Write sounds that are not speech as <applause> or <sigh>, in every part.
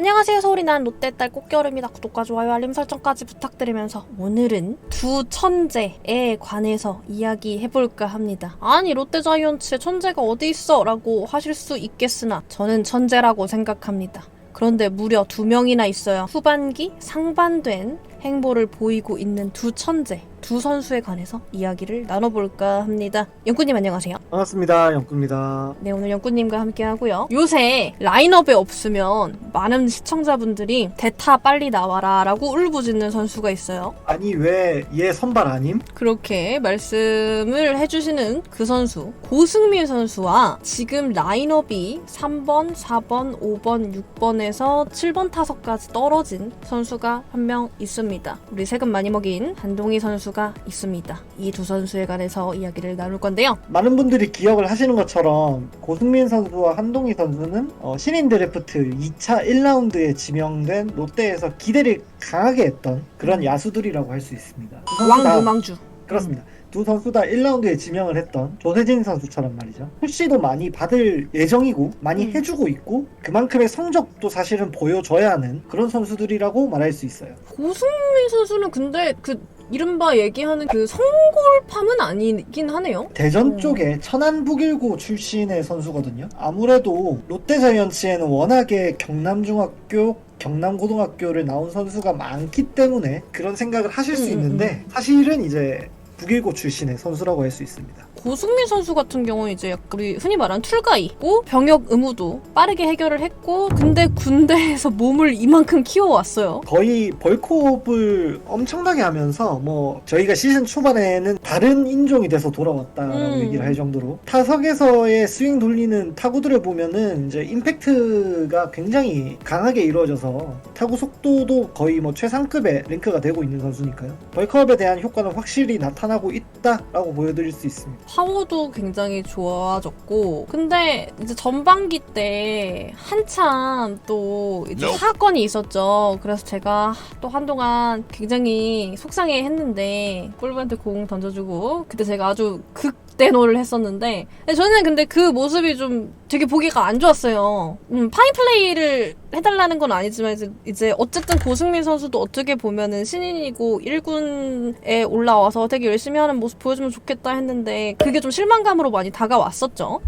안녕하세요 서울이 난 롯데 딸 꽃겨울입니다. 구독과 좋아요 알림 설정까지 부탁드리면서 오늘은 두 천재에 관해서 이야기해볼까 합니다. 아니 롯데 자이언츠에 천재가 어디 있어? 라고 하실 수 있겠으나 저는 천재라고 생각합니다. 그런데 무려 두 명이나 있어요. 후반기 상반된 행보를 보이고 있는 두 천재 두 선수에 관해서 이야기를 나눠볼까 합니다 영구님 안녕하세요 반갑습니다. 영구입니다. 네, 오늘 연구님과 함께 하고요. 요새 라인업에 없으면 많은 시청자분들이 대타 빨리 나와라 라고 울부짖는 선수가 있어요. 아니 왜 얘 선발 아님? 그렇게 말씀을 해주시는 그 선수, 고승민 선수와 지금 라인업이 3번, 4번, 5번, 6번에서 7번 타석까지 떨어진 선수가 한 명 있습니다. 우리 세금 많이 먹인 한동희 선수가 있습니다. 이 두 선수에 관해서 이야기를 나눌 건데요. 많은 분들이 기억을 하시는 것처럼 고승민 선수와 한동희 선수는 어, 신인 드래프트 2차 1라운드에 지명된 롯데에서 기대를 강하게 했던 그런 야수들이라고 할 수 있습니다. 왕유망주. 그렇습니다. 두 선수 다 1라운드에 지명을 했던 조세진 선수처럼 말이죠. 푸시도 많이 받을 예정이고 많이 음. 해주고 있고 그만큼의 성적도 사실은 보여줘야 하는 그런 선수들이라고 말할 수 있어요. 고승민 선수는 근데 그 이른바 얘기하는 그 성골팜은 아니긴 하네요. 대전 음. 쪽에 천안 북일고 출신의 선수거든요. 아무래도 롯데 자이언츠에는 워낙에 경남중학교, 경남고등학교를 나온 선수가 많기 때문에 그런 생각을 하실 수 음, 음, 있는데 사실은 이제 북일고 출신의 선수라고 할 수 있습니다. 고승민 선수 같은 경우는 이제 우리 흔히 말하는 툴가이고 병역 의무도 빠르게 해결을 했고 근데 군대에서 몸을 이만큼 키워왔어요. 거의 벌크업을 엄청나게 하면서 뭐 저희가 시즌 초반에는 다른 인종이 돼서 돌아왔다라고 음. 얘기를 할 정도로 타석에서의 스윙 돌리는 타구들을 보면은 이제 임팩트가 굉장히 강하게 이루어져서 타구 속도도 거의 뭐 최상급의 랭크가 되고 있는 선수니까요. 벌크업에 대한 효과는 확실히 나타나고 있다라고 보여드릴 수 있습니다. 파워도 굉장히 좋아졌고 근데 이제 전반기 때 한참 또 이제 사건이 있었죠. 그래서 제가 또 한동안 굉장히 속상해 했는데 볼브한테 공 던져주고 그때 제가 아주 극 대노를 했었는데 저는 근데 그 모습이 좀 되게 보기가 안 좋았어요. 음, 파인 플레이를 해달라는 건 아니지만 이제, 이제 어쨌든 고승민 선수도 어떻게 보면은 신인이고 1군에 올라와서 되게 열심히 하는 모습 보여주면 좋겠다 했는데 그게 좀 실망감으로 많이 다가왔었죠.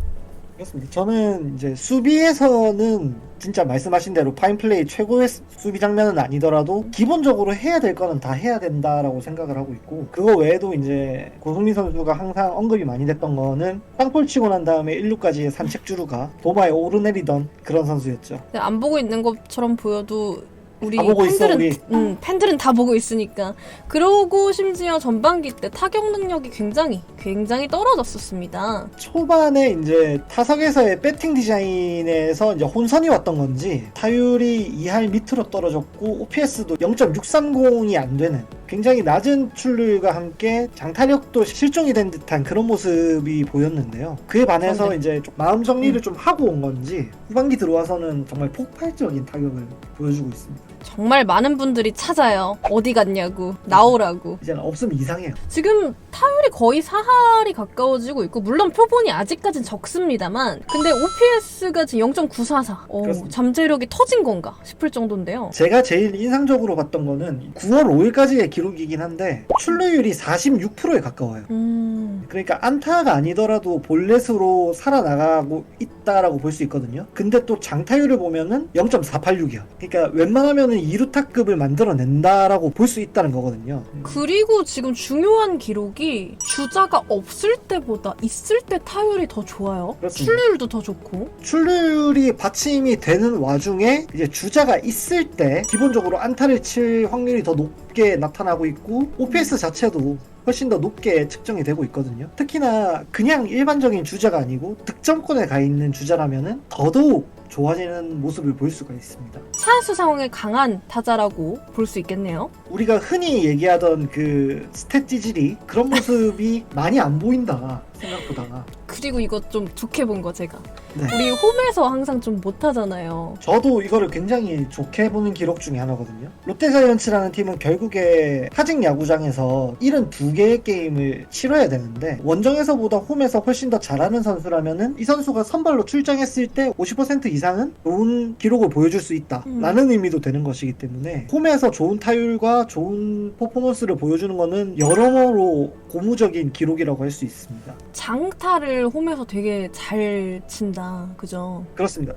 그렇습니다. 저는 이제 수비에서는 진짜 말씀하신 대로 파인플레이 최고의 수- 수비 장면은 아니더라도 기본적으로 해야 될 거는 다 해야 된다라고 생각을 하고 있고 그거 외에도 이제 고승민 선수가 항상 언급이 많이 됐던 거는 땅볼 치고 난 다음에 1루까지의 산책주루가 도마에 오르내리던 그런 선수였죠. 안 보고 있는 것처럼 보여도 우리 다 보고 있어, 팬들은 우리. 음, 팬들은 다 보고 있으니까 그러고 심지어 전반기 때 타격 능력이 굉장히 굉장히 떨어졌었습니다. 초반에 이제 타석에서의 배팅 디자인에서 이제 혼선이 왔던 건지 타율이 2할 밑으로 떨어졌고 OPS도 0.630이 안 되는 굉장히 낮은 출루율과 함께 장타력도 실종이 된 듯한 그런 모습이 보였는데요. 그에 반해서 그런데- 이제 좀 마음 정리를 음. 좀 하고 온 건지 후반기 들어와서는 정말 폭발적인 타격을 보여주고 있습니다. 정말 많은 분들이 찾아요. 어디 갔냐고 나오라고. 이제는 없으면 이상해요. 지금 타율이 거의 4할이 가까워지고 있고 물론 표본이 아직까진 적습니다만 근데 OPS가 지금 0.944 어, 그렇습니다. 잠재력이 터진 건가 싶을 정도인데요. 제가 제일 인상적으로 봤던 거는 9월 5일까지의 기록이긴 한데 출루율이 46%에 가까워요. 음, 그러니까 안타가 아니더라도 볼넷으로 살아나가고 있다라고 볼 수 있거든요. 근데 또 장타율을 보면은 0.486이야. 그러니까 웬만하면은 2루타급을 만들어낸다라고 볼 수 있다는 거거든요. 그리고 지금 중요한 기록이 주자가 없을 때보다 있을 때 타율이 더 좋아요. 그렇습니다. 출루율도 더 좋고. 출루율이 받침이 되는 와중에 이제 주자가 있을 때 기본적으로 안타를 칠 확률이 더 높게 나타나고 있고 OPS 자체도 훨씬 더 높게 측정이 되고 있거든요. 특히나 그냥 일반적인 주자가 아니고 득점권에 가 있는 주자라면은 더더욱 좋아지는 모습을 볼 수가 있습니다. 차수 상황에 강한 타자라고 볼 수 있겠네요. 우리가 흔히 얘기하던 그 스탯 찌질이 그런 모습이 <laughs> 많이 안 보인다 생각보다. 그 그리고 이거 좀 좋게 본 거 제가 네. 우리 홈에서 항상 좀 못하잖아요. 저도 이거를 굉장히 좋게 보는 기록 중에 하나거든요. 롯데자이언츠라는 팀은 결국에 사직 야구장에서 72개의 게임을 치러야 되는데 원정에서보다 홈에서 훨씬 더 잘하는 선수라면은 이 선수가 선발로 출장했을 때 50% 이상은 좋은 기록을 보여줄 수 있다라는 의미도 되는 것이기 때문에 홈에서 좋은 타율과 좋은 퍼포먼스를 보여주는 거는 여러모로 고무적인 기록이라고 할 수 있습니다. 장타를 홈에서 되게 잘 친다. 그죠? 그렇습니다.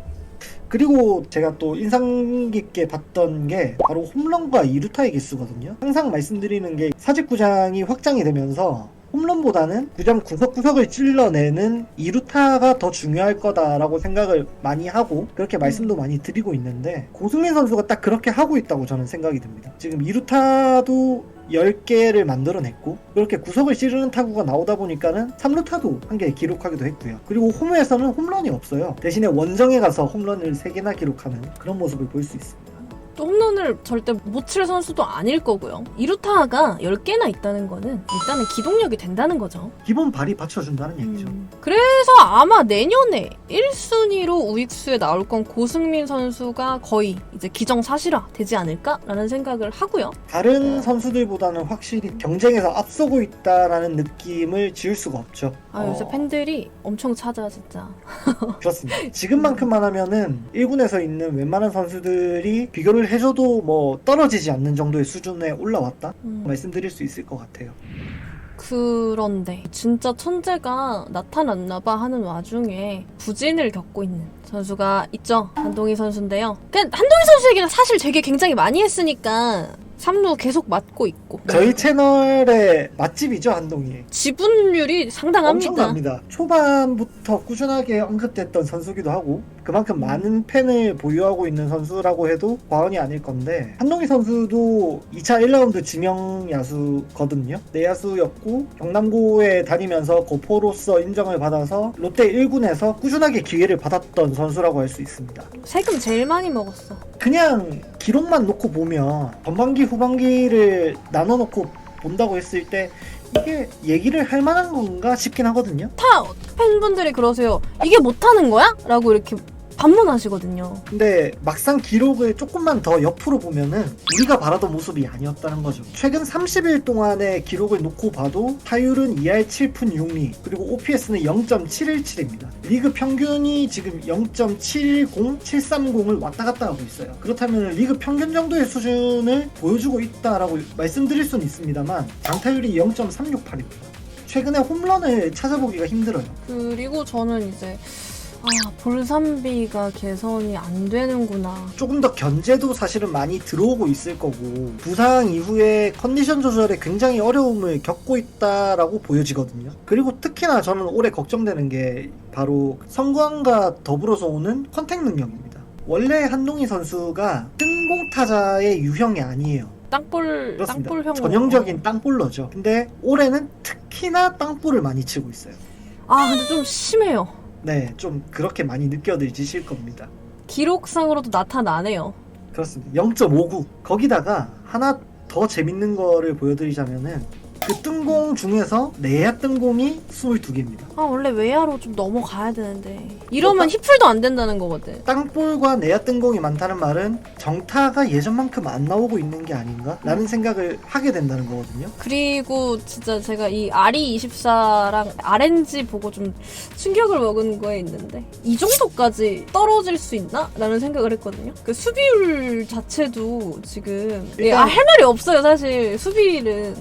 그리고 제가 또 인상 깊게 봤던 게 바로 홈런과 이루타의 개수거든요. 항상 말씀드리는 게 사직구장이 확장이 되면서 홈런보다는 구장 구석구석을 찔러내는 이루타가 더 중요할 거다라고 생각을 많이 하고 그렇게 말씀도 많이 드리고 있는데 고승민 선수가 딱 그렇게 하고 있다고 저는 생각이 듭니다. 지금 이루타도 10개를 만들어냈고 그렇게 구석을 찌르는 타구가 나오다 보니까는 3루타도 한 개 기록하기도 했고요. 그리고 홈에서는 홈런이 없어요. 대신에 원정에 가서 홈런을 3개나 기록하는 그런 모습을 볼 수 있습니다. 또 홈런을 절대 못 칠 선수도 아닐 거고요. 이루타가 10개나 있다는 거는 일단은 기동력이 된다는 거죠. 기본 발이 받쳐준다는 얘기죠. 음. 그래서 아마 내년에 1순위로 우익수에 나올 건 고승민 선수가 거의 이제 기정사실화 되지 않을까라는 생각을 하고요. 다른 선수들보다는 확실히 경쟁에서 앞서고 있다라는 느낌을 지울 수가 없죠. 아, 요새 어, 팬들이 엄청 찾아, 진짜. <laughs> 그렇습니다. 지금만큼만 하면은 1군에서 있는 웬만한 선수들이 비교를 해줘도 뭐 떨어지지 않는 정도의 수준에 올라왔다? 음. 말씀드릴 수 있을 것 같아요. 그런데 진짜 천재가 나타났나 봐 하는 와중에 부진을 겪고 있는 선수가 있죠. 한동희 선수인데요. 그냥 한동희 선수에게는 사실 되게 굉장히 많이 했으니까 3루 계속 맞고 있고 저희 채널의 맛집이죠, 한동희. 지분율이 상당합니다. 엄청납니다. 초반부터 꾸준하게 언급됐던 선수기도 하고 그만큼 많은 팬을 보유하고 있는 선수라고 해도 과언이 아닐 건데 한동희 선수도 2차 1라운드 지명 야수거든요. 내야수였고 경남고에 다니면서 고포로서 인정을 받아서 롯데 1군에서 꾸준하게 기회를 받았던 선수라고 할 수 있습니다. 세금 제일 많이 먹었어. 그냥 기록만 놓고 보면 전반기 후반기를 나눠 놓고 본다고 했을 때 이게 얘기를 할 만한 건가 싶긴 하거든요. 타 팬분들이 그러세요. 이게 못하는 거야? 라고 이렇게 반문하시거든요. 근데 막상 기록을 조금만 더 옆으로 보면은 우리가 바라던 모습이 아니었다는 거죠. 최근 30일 동안의 기록을 놓고 봐도 타율은 2할 7푼 6리 그리고 OPS는 0.717입니다. 리그 평균이 지금 0.710, 730을 왔다 갔다 하고 있어요. 그렇다면 리그 평균 정도의 수준을 보여주고 있다라고 말씀드릴 수는 있습니다만 장타율이 0.368입니다. 최근에 홈런을 찾아보기가 힘들어요. 그리고 저는 이제 아 볼삼비가 개선이 안 되는구나. 조금 더 견제도 사실은 많이 들어오고 있을 거고 부상 이후에 컨디션 조절에 굉장히 어려움을 겪고 있다라고 보여지거든요. 그리고 특히나 저는 올해 걱정되는 게 바로 성광과 더불어서 오는 컨택 능력입니다. 원래 한동희 선수가 뜬공 타자의 유형이 아니에요. 땅볼 그렇습니다. 땅볼형 전형적인 땅볼러죠. 근데 올해는 특히나 땅볼을 많이 치고 있어요. 아 근데 좀 심해요. 네, 좀 그렇게 많이 느껴지실 겁니다. 기록상으로도 나타나네요. 그렇습니다. 0.59. 거기다가 하나 더 재밌는 거를 보여드리자면은 그 뜬공 중에서 내야 뜬공이 22개입니다. 아 원래 외야로 좀 넘어가야 되는데 이러면 히플도 안 된다는 거거든. 땅볼과 내야 뜬공이 많다는 말은 정타가 예전만큼 안 나오고 있는 게 아닌가? 라는 생각을 하게 된다는 거거든요. 그리고 진짜 제가 이 아리 24랑 RNG 보고 좀 충격을 먹은 거에 있는데 이 정도까지 떨어질 수 있나? 라는 생각을 했거든요. 그 수비율 자체도 지금 예, 일단- 아, 할 말이 없어요 사실 수비율은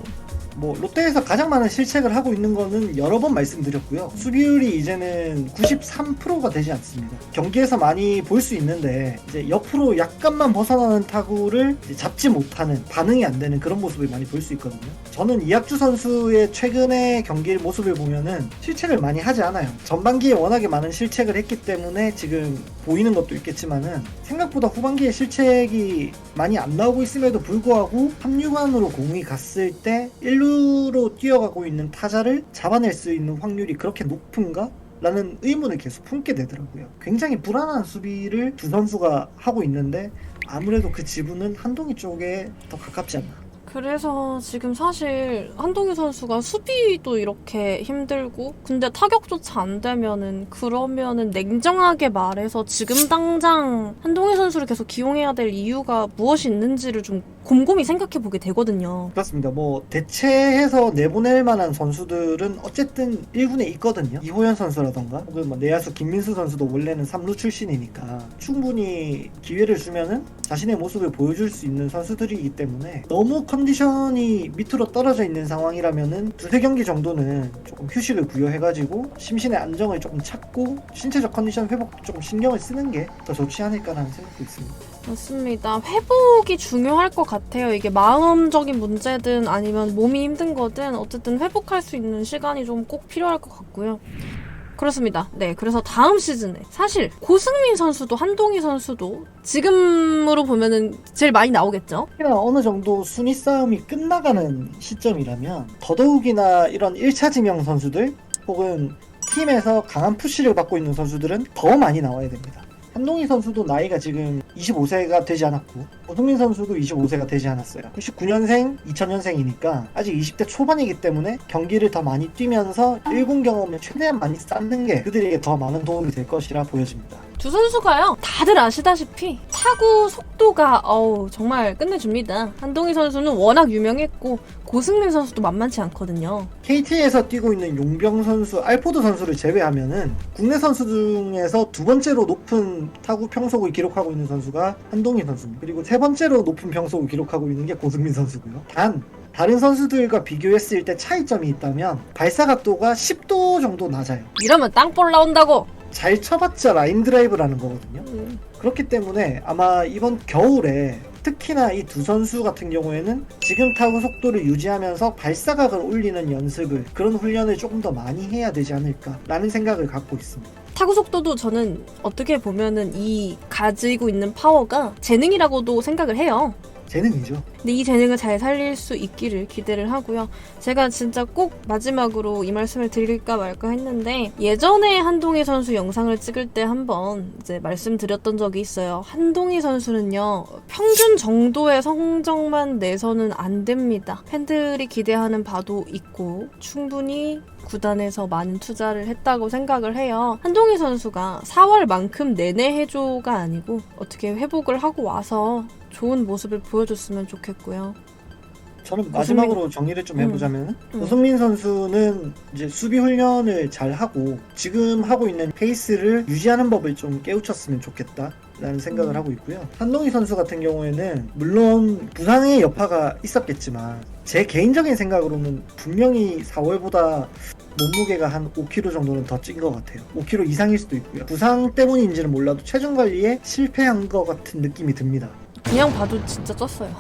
뭐 롯데에서 가장 많은 실책을 하고 있는 거는 여러 번 말씀드렸고요. 수비율이 이제는 93%가 되지 않습니다. 경기에서 많이 볼 수 있는데 이제 옆으로 약간만 벗어나는 타구를 잡지 못하는 반응이 안 되는 그런 모습을 많이 볼 수 있거든요. 저는 이학주 선수의 최근의 경기 모습을 보면은 실책을 많이 하지 않아요. 전반기에 워낙에 많은 실책을 했기 때문에 지금 보이는 것도 있겠지만은 생각보다 후반기에 실책이 많이 안 나오고 있음에도 불구하고 합류관으로 공이 갔을 때 1루로 뛰어가고 있는 타자를 잡아낼 수 있는 확률이 그렇게 높은가? 라는 의문을 계속 품게 되더라고요. 굉장히 불안한 수비를 두 선수가 하고 있는데 아무래도 그 지분은 한동희 쪽에 더 가깝지 않나. 그래서 지금 사실 한동희 선수가 수비도 이렇게 힘들고 근데 타격조차 안 되면은 그러면은 냉정하게 말해서 지금 당장 한동희 선수를 계속 기용해야 될 이유가 무엇이 있는지를 좀 곰곰이 생각해 보게 되거든요. 그렇습니다. 뭐 대체해서 내보낼 만한 선수들은 어쨌든 1군에 있거든요. 이호연 선수라던가 혹은 뭐 내야수 김민수 선수도 원래는 3루 출신이니까 충분히 기회를 주면은 자신의 모습을 보여줄 수 있는 선수들이기 때문에 너무 컨디션이 밑으로 떨어져 있는 상황이라면은 두세 경기 정도는 조금 휴식을 부여해가지고 심신의 안정을 조금 찾고 신체적 컨디션 회복도 조금 신경을 쓰는 게 더 좋지 않을까라는 생각도 있습니다. 맞습니다. 회복이 중요할 것 같아요. 이게 마음적인 문제든 아니면 몸이 힘든 거든 어쨌든 회복할 수 있는 시간이 좀 꼭 필요할 것 같고요. 그렇습니다. 네. 그래서 다음 시즌에 사실 고승민 선수도 한동희 선수도 지금으로 보면은 제일 많이 나오겠죠? 특히나 어느 정도 순위 싸움이 끝나가는 시점이라면 더더욱이나 이런 1차 지명 선수들 혹은 팀에서 강한 푸시를 받고 있는 선수들은 더 많이 나와야 됩니다. 한동희 선수도 나이가 지금 25세가 되지 않았고 고승민 선수도 25세가 되지 않았어요. 99년생, 2000년생이니까 아직 20대 초반이기 때문에 경기를 더 많이 뛰면서 1군 경험을 최대한 많이 쌓는 게 그들에게 더 많은 도움이 될 것이라 보여집니다. 두 선수가요. 다들 아시다시피 타구 속도가 어우 정말 끝내줍니다. 한동희 선수는 워낙 유명했고 고승민 선수도 만만치 않거든요. KT에서 뛰고 있는 용병 선수, 알포드 선수를 제외하면은 국내 선수 중에서 두 번째로 높은 타구 평속을 기록하고 있는 선수가 한동희 선수입니다. 그리고 세 번째로 높은 평속을 기록하고 있는 게 고승민 선수고요. 단 다른 선수들과 비교했을 때 차이점이 있다면 발사 각도가 10도 정도 낮아요. 이러면 땅볼 나온다고. 잘 쳐봤자 라인 드라이브라는 거거든요. 음, 그렇기 때문에 아마 이번 겨울에 특히나 이 두 선수 같은 경우에는 지금 타구 속도를 유지하면서 발사각을 올리는 연습을 그런 훈련을 조금 더 많이 해야 되지 않을까라는 생각을 갖고 있습니다. 타구 속도도 저는 어떻게 보면은 이 가지고 있는 파워가 재능이라고도 생각을 해요. 재능이죠. 근데 이 재능을 잘 살릴 수 있기를 기대를 하고요. 제가 진짜 꼭 마지막으로 이 말씀을 드릴까 말까 했는데 예전에 한동희 선수 영상을 찍을 때 한번 이제 말씀드렸던 적이 있어요. 한동희 선수는요 평균 정도의 성적만 내서는 안 됩니다. 팬들이 기대하는 바도 있고 충분히 구단에서 많은 투자를 했다고 생각을 해요. 한동희 선수가 4월만큼 내내 해줘가 아니고 어떻게 회복을 하고 와서 좋은 모습을 보여줬으면 좋겠고요. 저는 마지막으로 정리를 좀 해보자면 음. 고승민 선수는 이제 수비 훈련을 잘 하고 지금 하고 있는 페이스를 유지하는 법을 좀 깨우쳤으면 좋겠다 라는 생각을 음. 하고 있고요. 한동희 선수 같은 경우에는 물론 부상의 여파가 있었겠지만 제 개인적인 생각으로는 분명히 4월보다 몸무게가 한 5kg 정도는 더 찐 것 같아요. 5kg 이상일 수도 있고요. 부상 때문인지는 몰라도 체중 관리에 실패한 것 같은 느낌이 듭니다. 그냥 봐도 진짜 쪘어요.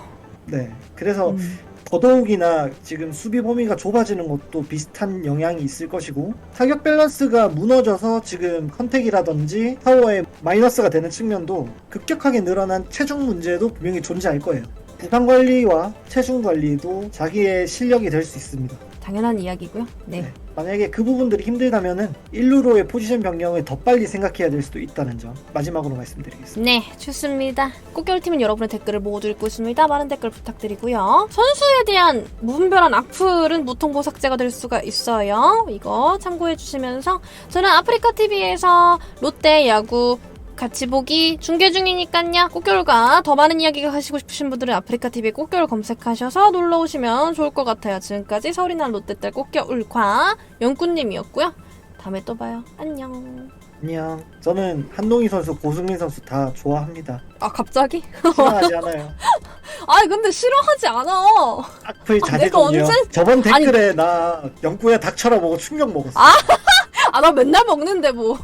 네. 그래서 음. 더더욱이나 지금 수비 범위가 좁아지는 것도 비슷한 영향이 있을 것이고 타격 밸런스가 무너져서 지금 컨택이라든지 파워에 마이너스가 되는 측면도 급격하게 늘어난 체중 문제도 분명히 존재할 거예요. 부상 관리와 체중 관리도 자기의 실력이 될 수 있습니다. 당연한 이야기고요. 네. 네. 만약에 그 부분들이 힘들다면은 1루로의 포지션 변경을 더 빨리 생각해야 될 수도 있다는 점 마지막으로 말씀드리겠습니다. 네, 좋습니다. 꽃겨울팀은 여러분의 댓글을 모두 읽고 있습니다. 많은 댓글 부탁드리고요. 선수에 대한 무분별한 악플은 무통보 삭제가 될 수가 있어요. 이거 참고해 주시면서 저는 아프리카 TV에서 롯데 야구 같이 보기 중계 중이니까요. 꽃겨울과 더 많은 이야기가 하시고 싶으신 분들은 아프리카 TV 꽃겨울 검색하셔서 놀러 오시면 좋을 것 같아요. 지금까지 서울이나 롯데딸 꽃겨울과 영꾸님이었고요. 다음에 또 봐요. 안녕. 안녕. 저는 한동희 선수, 고승민 선수 다 좋아합니다. 아 갑자기? 싫어하지 않아요. <laughs> 아 근데 싫어하지 않아. 악플 아, 자제 내가 좀요. 언제- 저번 댓글에 나 영구야 닭 쳐라 먹고 충격 먹었어. <laughs> 아 나 맨날 먹는데 뭐.